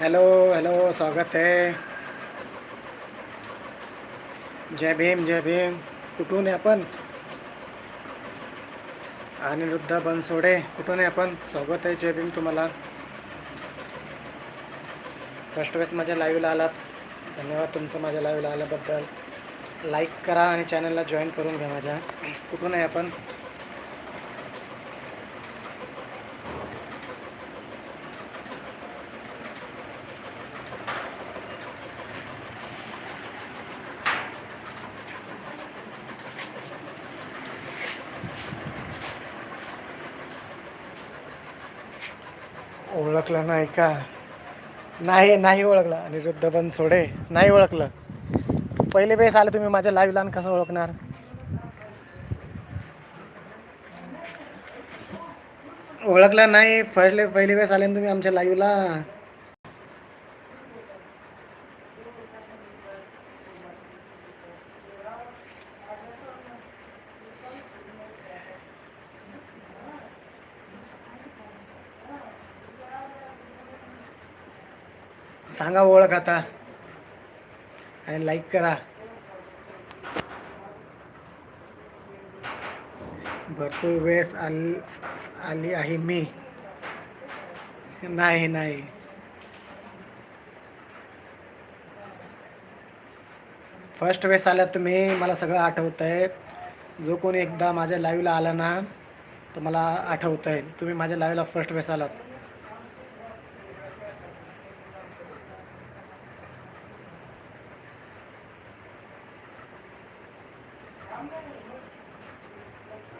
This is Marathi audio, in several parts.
हॅलो हॅलो स्वागत आहे जय भीम जय भीम। कुठून आहे आपण? अनिरुद्ध बनसोडे कुठून आहे आपण? स्वागत आहे जय भीम तुम्हाला। फर्स्ट वेळेस माझ्या लाईव्हला आलात. धन्यवाद तुमचं माझ्या लाईव्हला आल्याबद्दल. लाईक करा आणि चॅनलला जॉईन करून घ्या माझ्या. कुठून आहे आपण? ओळखलं नाही का? नाही नाही ओळखलं. अनिरुद्ध बनसोडे नाही ओळखलं. पहिले वेळेस आले तुम्ही माझ्या लाईव्हला आणि कसं ओळखणार? ओळखलं नाही. पहिले पहिले वेळेस आले ना तुम्ही आमच्या लाईव्हला सांगा ओळख आता. आणि लाईक करा. भरपूर वेळेस आली आली आहे मी. नाही नाही. फर्स्ट वेळेस आल्या तुम्ही मला सगळं आठवतं आहे जो कोणी एकदा माझ्या लाईव्हला आला ना तर मला आठवतं आहे तुम्ही माझ्या लाईव्हला फर्स्ट वेळेस आलात.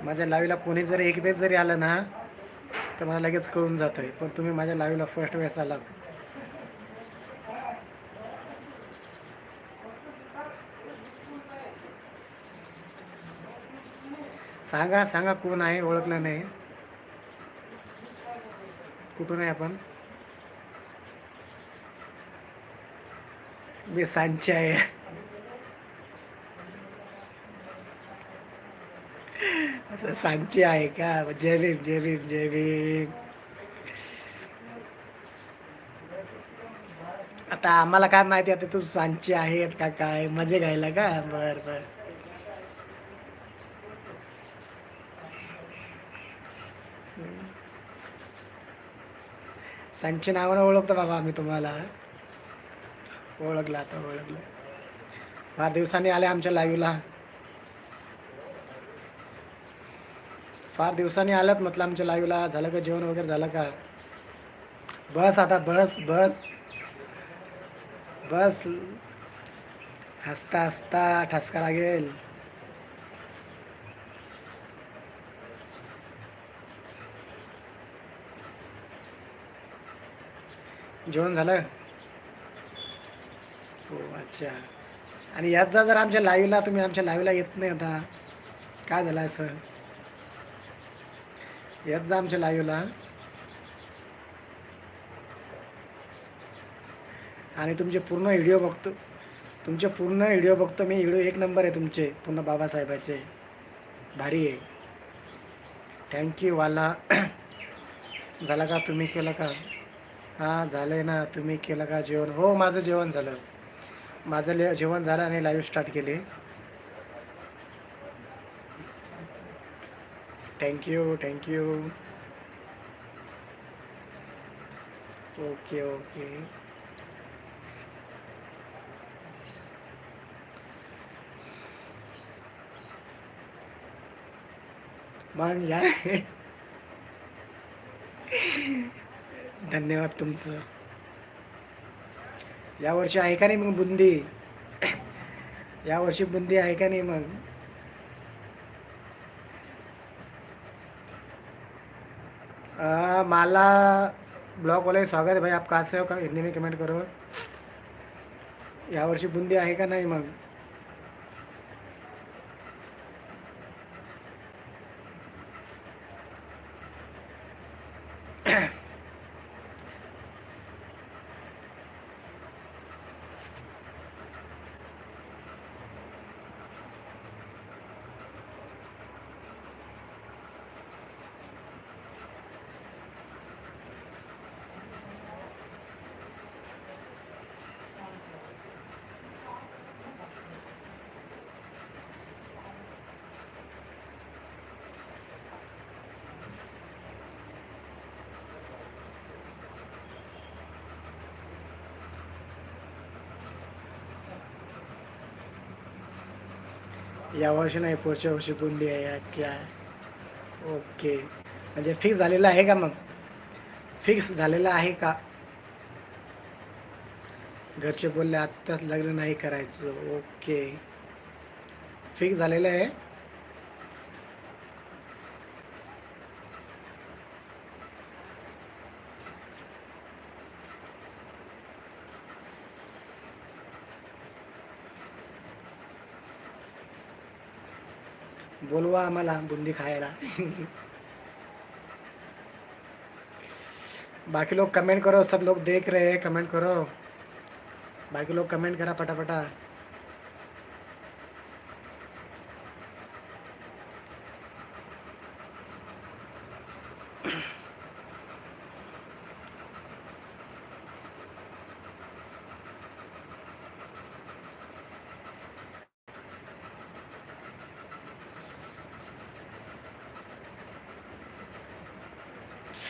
माझ्या लाईव्हला कोणी जरी एक वेळेस जरी आलं ना तर मला लगेच कळून जातं आहे पण तुम्ही माझ्या लाईव्हला फर्स्ट वेळेस आलात. सांगा सांगा कोण आहे ओळखलं नाही. कुठून आहे आपण? मी सांची आहे. असं सांची आहे का? जय भीम जय भीम जय भीम. आता आम्हाला काय माहिती आता तू सांची आहेत का काय? मजे घ्यायला का? बर बर. सांची नावानं ओळखतो बाबा आम्ही तुम्हाला. ओळखलं आता ओळखलं. फार दिवसांनी आले आमच्या लाईव्हला फार दिवसांनी आलात म्हटलं आमच्या लाईव्हला. झालं का जेवण वगैरे झालं का? बस आता बस बस. बस. हसता हसता ठसका लागेल. जेवण झालं? हो अच्छा. आणि याचा जर आमच्या लाईव्हला तुम्ही आमच्या लाईव्हला येत नाही आता. काय झालं असं? येत जा आमच्या लाईव्हला. आणि तुमचे पूर्ण व्हिडिओ बघतो. तुमचे पूर्ण व्हिडिओ बघतो. मी व्हिडिओ एक नंबर आहे तुमचे पूर्ण बाबासाहेबाचे. भारी आहे. थँक्यू वाला. झाला का? तुम्ही केलं का? हां झालं आहे ना. तुम्ही केलं का जेवण? हो माझं जेवण झालं. माझं ले जेवण झालं आणि लाईव्ह स्टार्ट केली. Thank you thank you okay okay मग या धन्यवाद तुमचं. यावर्षी आहे का नाही मग बुंदी? यावर्षी बुंदी आहे का नाही मग? आ, माला ब्लॉग वाले स्वागत है भाई आप कहाँ से हो? का हिंदी में कमेंट करो। यावर्षी बुंदी आहे का नाही मग? यावर्षी नाही पुढच्या वर्षी बुंदी आहे अच्छा ओके. म्हणजे फिक्स झालेलं आहे का मग? फिक्स झालेलं आहे का? घरचे बोलले आत्ताच लग्न नाही करायचं. ओके. फिक्स झालेलं आहे? बोलवा आम्हाला बुंदी खायला. बाकी लोग कमेंट करो सब लोग देख रहे हैं कमेंट करो. बाकी लोग कमेंट करा पटापटा.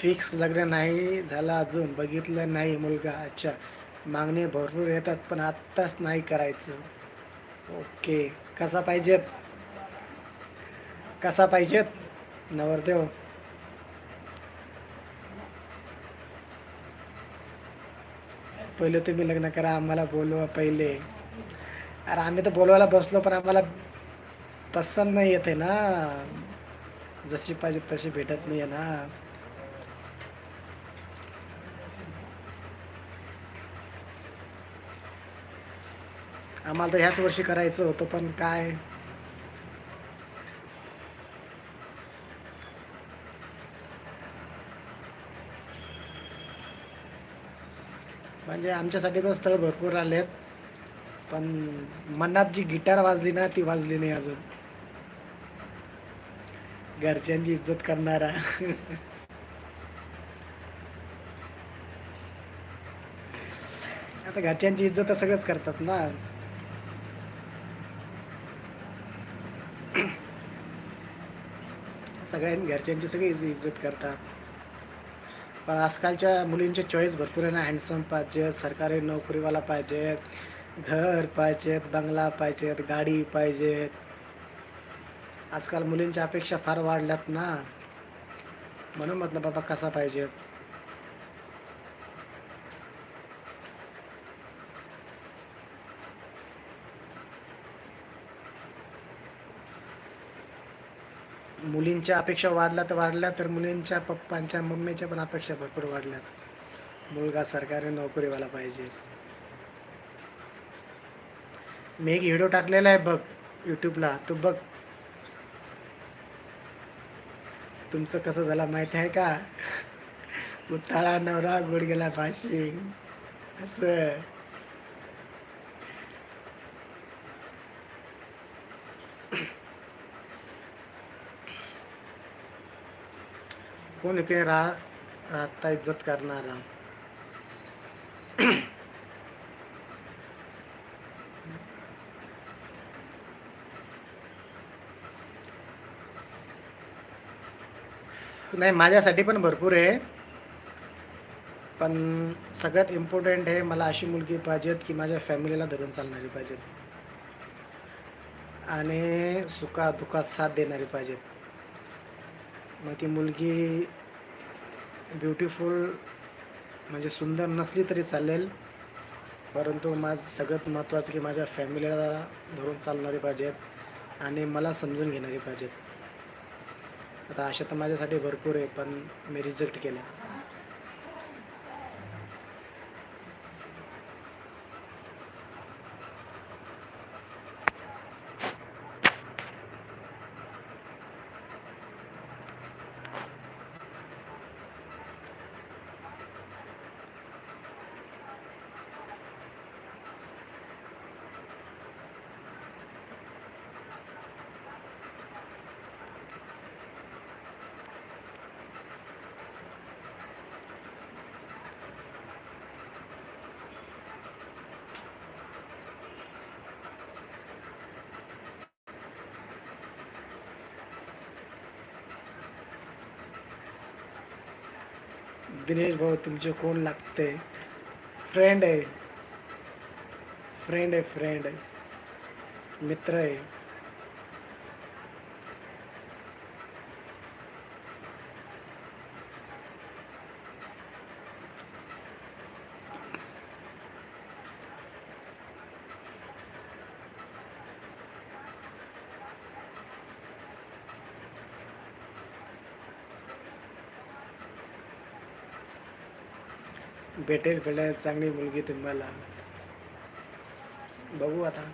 फिक्स लग्न नाही झालं अजून. बघितलं नाही मुलगा. अच्छा. मागणी भरपूर येतात पण आत्ताच नाही करायचं. ओके. कसा पाहिजेत? कसा पाहिजेत? नवरदेव. पहिले तुम्ही लग्न करा आम्हाला बोलवा पहिले. अरे आम्ही तर बोलवायला बसलो पण आम्हाला पसंत नाही येते ना. जशी पाहिजे तशी भेटत नाही आहे ना. आम्हाला तर ह्याच वर्षी करायचं होतं पण काय? म्हणजे आमच्यासाठी पण स्थळ भरपूर आले आहेत पण मनात जी गिटार वाजली ना ती वाजली नाही अजून. घरच्यांची इज्जत करणारा. आता घरच्यांची इज्जत तर सगळेच करतात ना. सगळ्यांनी घरच्यांची सगळी इज- इज्जत करतात. पण आजकालच्या मुलींचे चॉईस भरपूर आहे ना. हँडसम पाहिजेत सरकारी नोकरीवाला पाहिजेत घर पाहिजेत बंगला पाहिजेत गाडी पाहिजेत. आजकाल मुलींच्या अपेक्षा फार वाढल्यात ना. म्हणून म्हटलं बाबा कसा पाहिजेत? मुलींच्या अपेक्षा वाढल्या तर वाढल्या तर मुलींच्या पप्पांच्या मम्मीच्या पण अपेक्षा भरपूर वाढल्यात मुलगा सरकारी नोकरीवाला पाहिजे. मी एक व्हिडिओ टाकलेला आहे बघ यूट्यूबला तू बघ. तुमचं कसं झालं माहिती आहे का? उताळा नवरा गुड गेला भाषिंग असं. कोण इकडे राह राहता इज्जत करणारा. नाही माझ्यासाठी पण भरपूर आहे. पण सगळ्यात इम्पॉर्टंट आहे मला अशी मुलगी पाहिजेत की माझ्या फॅमिलीला धरून चालणारी पाहिजेत. आणि सुखा दुखात साथ देणारी पाहिजेत. मग ती मुलगी ब्युटिफुल म्हणजे सुंदर नसली तरी चालेल परंतु माझं सगळ्यात महत्त्वाचं की माझ्या फॅमिलीला धरून चालणारी पाहिजेत आणि मला समजून घेणारी पाहिजेत. आता आशा तर माझ्यासाठी भरपूर आहे पण मी रिजेक्ट केल्या. दिनेश भाऊ तुमचे कोण लागते फ्रेंड आहे. फ्रेंड आहे फ्रेंड आहे. मित्र आहे. भेटेल भेटेल चांगली मुलगी तुम्हाला. बघू आता.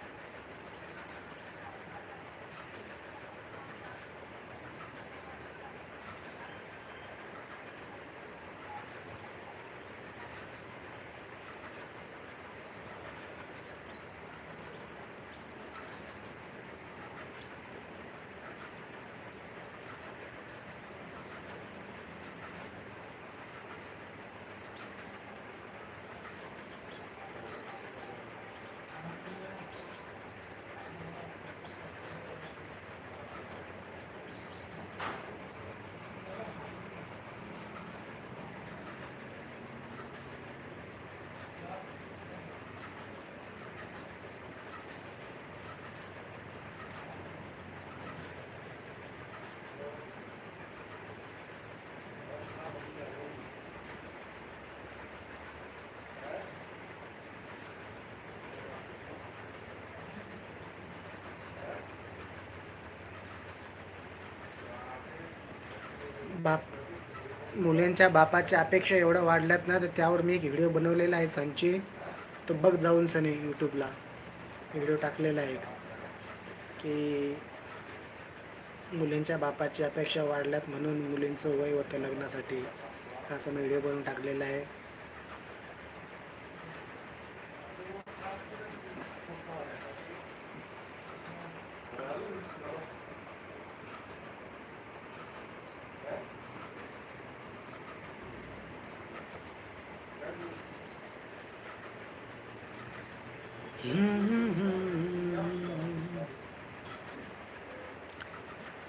बाप मुलींच्या बापाच्या अपेक्षा एवढ्या वाढल्यात ना तर त्यावर मी एक व्हिडिओ बनवलेला आहे सनची तो बघ जाऊन सनी यूट्यूबला. व्हिडिओ टाकलेला आहे एक. की मुलींच्या बापाची अपेक्षा वाढल्यात म्हणून मुलींचं वय होतं लग्नासाठी. असं मी व्हिडिओ बनवून टाकलेला आहे.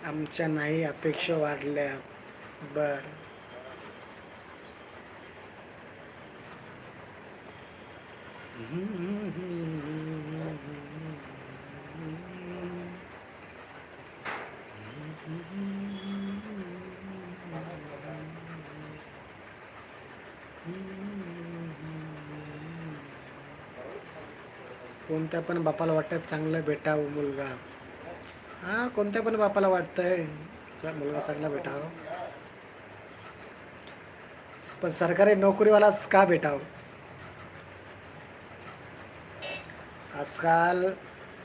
आमच्या नाही अपेक्षा वाढल्या. बरं. कोणत्या पण बापाला वाटतं चांगलं भेटावं मुलगा. हा कोणत्या पण बापाला वाटतंय चा- मुलगा चांगला भेटावं. पण सरकारी नोकरीवालाच का भेटावं? आजकाल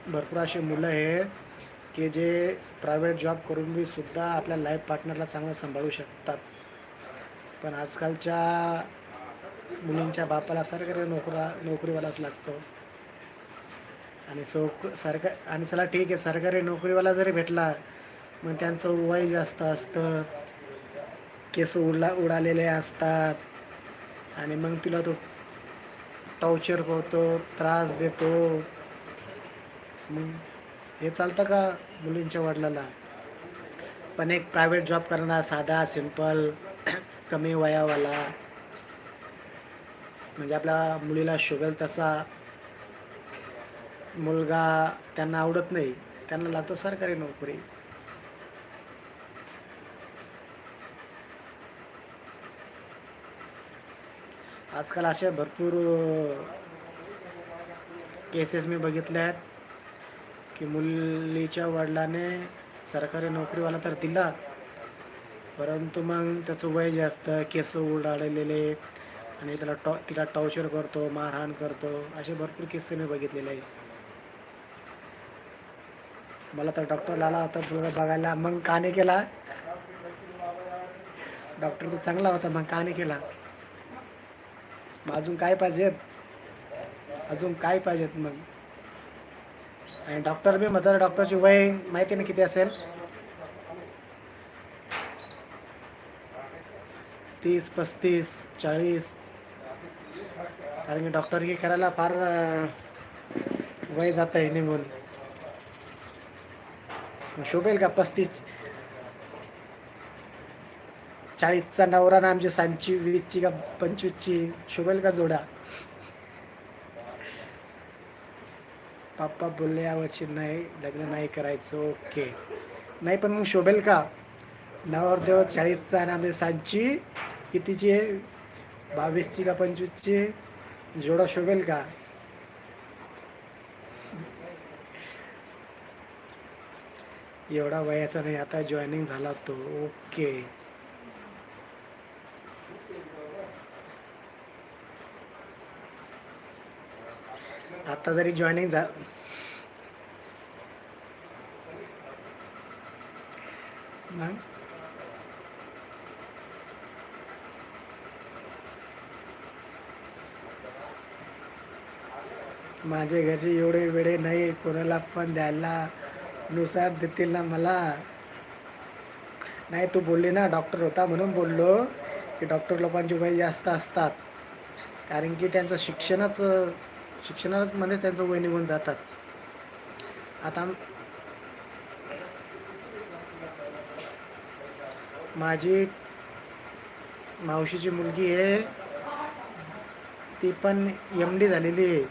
भरपूर अशी मुलं आहे की जे प्रायव्हेट जॉब करून बी सुद्धा आपल्या लाईफ पार्टनरला चांगलं सांभाळू शकतात. पण आजकालच्या मुलींच्या बापाला सरकारी नोकरा नोकरीवालाच लागतो. आणि सो सरकार आणि चला ठीक आहे सरकारी नोकरीवाला जरी भेटला मग त्यांचं वय जास्त असतं केस उडला उडालेले असतात आणि मग तुला तो टॉर्चर करतो त्रास देतो. मग हे चालतं का मुलींच्या वडिलाला पण एक प्रायव्हेट जॉब करणार साधा सिंपल कमी वयावाला म्हणजे आपल्या मुलीला शुगल तसा मुलगा त्यांना आवडत नाही त्यांना लागतो सरकारी नोकरी. आजकाल अशा भरपूर केसेस मी बघितल्या आहेत की मुलीच्या वडिलाने सरकारी नोकरीवाला तर दिला परंतु मग त्याचं वय जास्त केस उडालेले आणि त्याला टॉ तिला टॉर्चर करतो मारहाण करतो असे भरपूर किस्से मी बघितलेले आहेत. मला तर डॉक्टर आला होता तुला बघायला. मग का नाही केला. डॉक्टर तर चांगला होता मग का नाही केला. मग अजून काय पाहिजेत? अजून काय पाहिजेत मग? आणि डॉक्टर बी म्हणतात डॉक्टरची वय माहिती ना किती असेल? तीस पस्तीस चाळीस. कारण की डॉक्टर की करायला फार वय जात आहे निघून. शोभेल का? पस्तीस. चाळीसचा नवरा ना आमची सांची वीसची का पंचवीसची? शोभेल का जोडा? पप्पा बोलले यावर्षी नाही लग्न नाही करायचं. ओके. नाही पण मग शोभेल का? नवरदेव चाळीसचा आणि आमची सांची कितीची आहे? बावीसची का पंचवीसची जोडा शोभेल का? एवढा वयाचा नाही आता जॉईनिंग झाला तो. ओके आता जरी जॉईनिंग झा माझे घरचे एवढे वेळे नाही कोणाला पण द्यायला. नुसार देतील ना मला. नाही तू बोलली ना डॉक्टर होता म्हणून बोललो की डॉक्टर लोकांची वय जास्त असतात. कारण की त्यांचं शिक्षणच शिक्षणाच मध्येच म्हणजे त्यांचं वय निघून जातात. आता माझी मावशीची मुलगी आहे. ती पण एम डी झालेली आहे.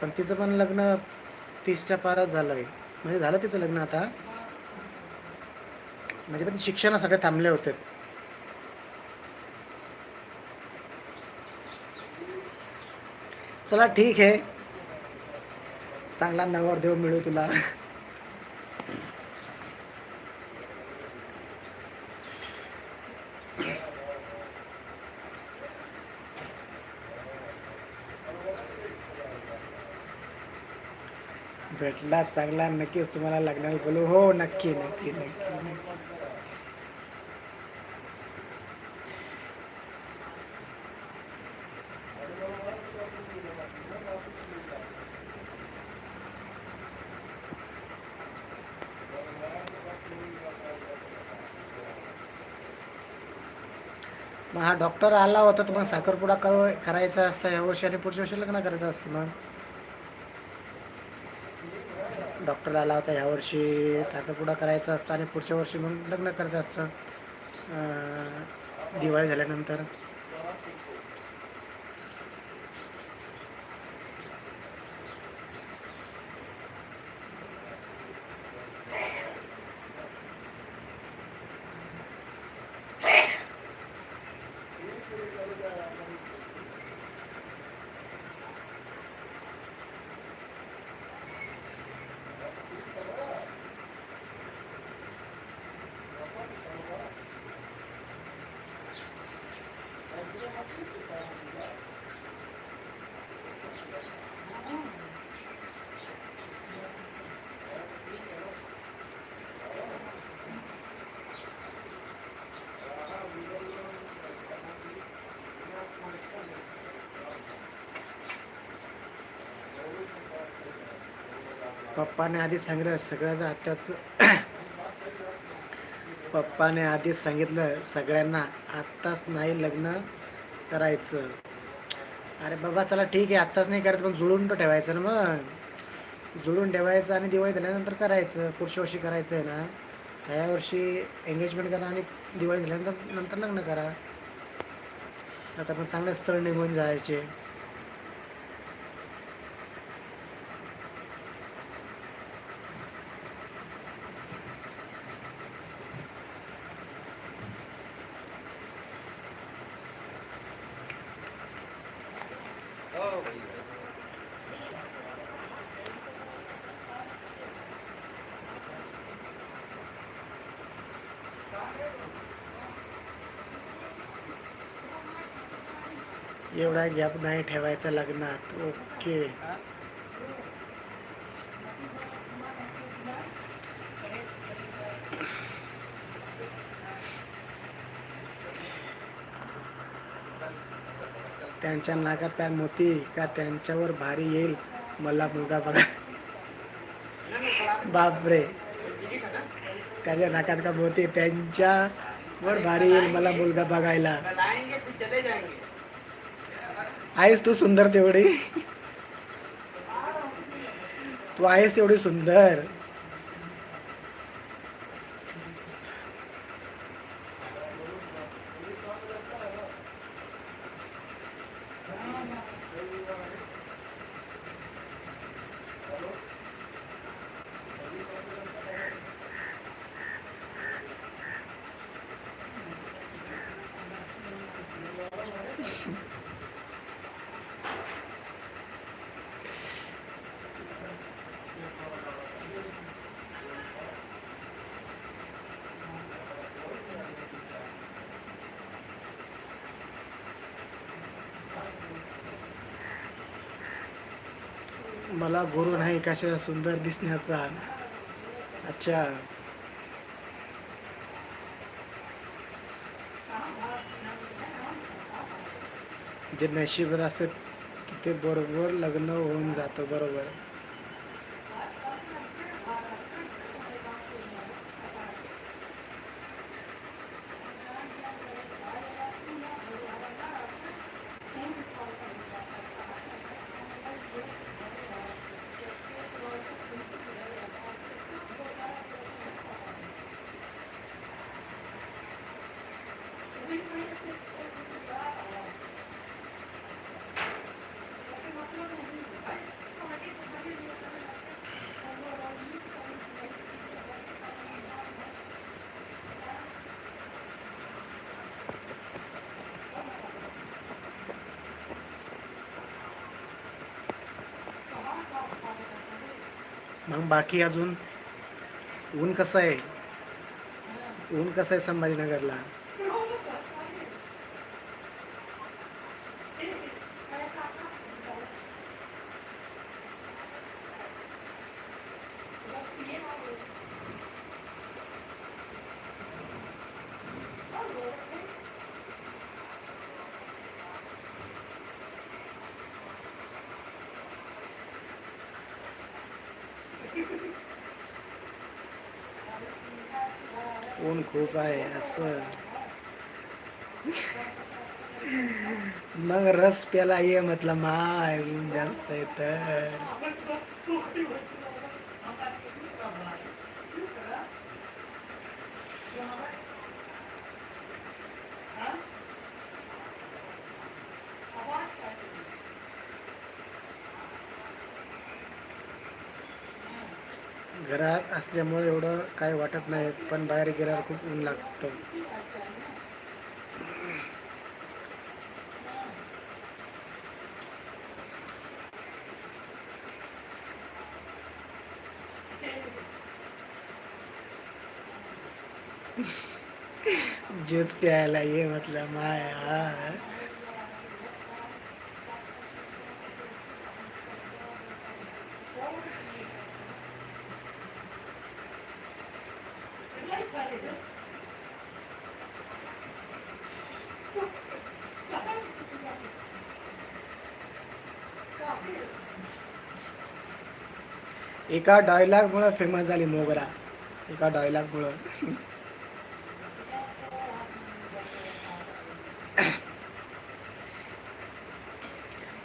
पण तिचं पण लग्न तीसच्या पारात झालं आहे म्हणजे झालं तिचं लग्न आता. म्हणजे पण शिक्षण सगळे थांबले होते. चला ठीक आहे. चांगला नवरदेव मिळू तुला. भेटला चांगला नक्कीच तुम्हाला लग्नाला बोलू. हो नक्की नक्की नक्की नक्की. मग हा डॉक्टर आला होता तुम्हाला साखरपुडा कर करायचा असता या वर्षी आणि पुढच्या वर्षी लग्न करायचं असतं मग? डॉक्टर आला होता ह्या वर्षी साखरपुडा करायचा असतं आणि पुढच्या वर्षी मग लग्न करायचं असतं. दिवाळी झाल्यानंतर. पप्पाने आधी सांगितलं सगळ्याचं आत्याचं पप्पाने आधीच सांगितलं सगळ्यांना आत्ताच नाही लग्न करायचं. अरे बाबा चला ठीक आहे आत्ताच नाही करायचं पण जुळून तर ठेवायचं ना मग. जुळून ठेवायचं आणि दिवाळी झाल्यानंतर करायचं पुढच्या वर्षी करायचं आहे ना. ह्या वर्षी एंगेजमेंट करा आणि दिवाळी झाल्यानंतर नंतर लग्न करा. आता पण चांगले स्थळ निघून जायचे. एवढा गॅप नाही ठेवायचा लग्नात. ओके. त्यांच्या नाकात काय मोती का? त्यांच्यावर भारी येईल. मला मुलगा बघा. बापरे. त्याच्या नाकात का मोती त्यांच्यावर भारी येईल मला मुलगा बघायला. आहेस तू सुंदर तेवढी. तू आहेस तेवढी सुंदर. मला गुरु नाही कशा सुंदर दिसण्याचा? अच्छा. जे नशिबात असतं तिथे बरोबर लग्न होऊन जातं बरोबर. मग बाकी अजून ऊन कसं आहे? ऊन कसं आहे संभाजीनगरला? ऊन खूप आहे असं. मग रस प्याला ये म्हटलं माय ऊन जास्त आहे तर. असल्यामुळे एवढं काय वाटत नाही पण बाहेर गेल्यावर खूप ऊन लागतं. ज्यूस प्यायला ये म्हटलं माया. एका डायलॉगमुळं फेमस झाली मोगरा. एका डायलॉगमुळं.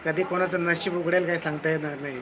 कधी कोणाचं नशीब उघडेल काही सांगता येणार नाही.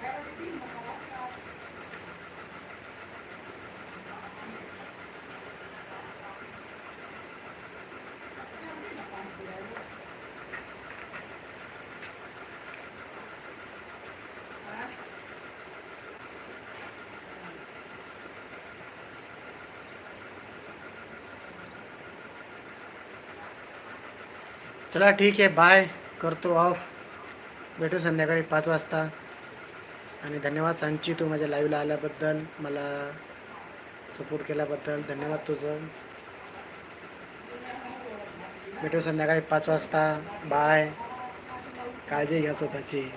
Pero hindi mo चला ठीक आहे बाय करतो ऑफ भेटू संध्याकाळी पाच वाजता. आणि धन्यवाद सांची तू माझ्या लाईव्हला आल्याबद्दल मला सपोर्ट केल्याबद्दल. धन्यवाद तुझं. भेटू संध्याकाळी पाच वाजता. बाय काळजी घ्या स्वतःची.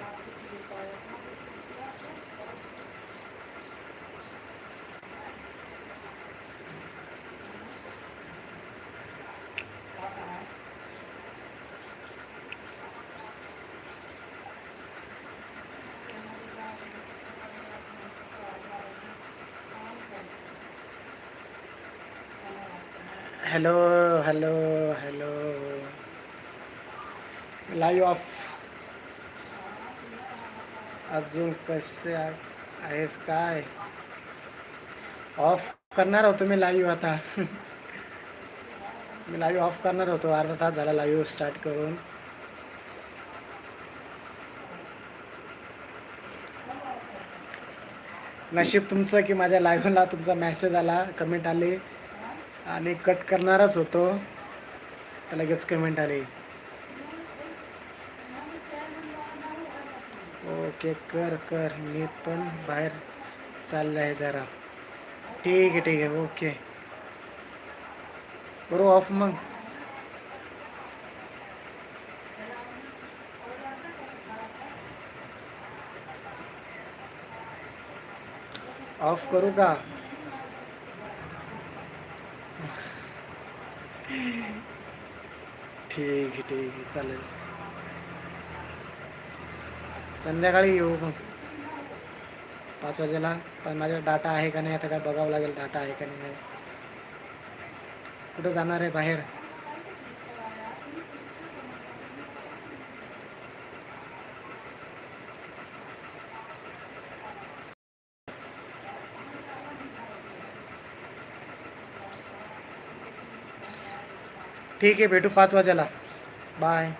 Hello hello hello live off अजून कसे आहेस काय? ऑफ करणार होतो मी लाईव्ह आता. मी लाईव्ह ऑफ करणार होतो. अर्धा तास झाला लाईव्ह स्टार्ट करून. नशीब तुमचं की माझ्या लाईव्हला तुमचा मेसेज आला कमेंट आली. आणि कट करणारच होतो. लगेच कमेंट आली. ओके कर कर. मी पण बाहेर चाललं आहे जरा. ठीक आहे ठीक आहे. ओके करू ऑफ मग. ऑफ करू का? ठीक आहे ठीक आहे चालेल संध्याकाळी येऊ मग. पाच वाजेला पण माझ्या डाटा आहे का नाही आता काय बघावं लागेल डाटा आहे का नाही. कुठं जाणार आहे बाहेर? ठीक आहे भेटू पाच वाजेला. बाय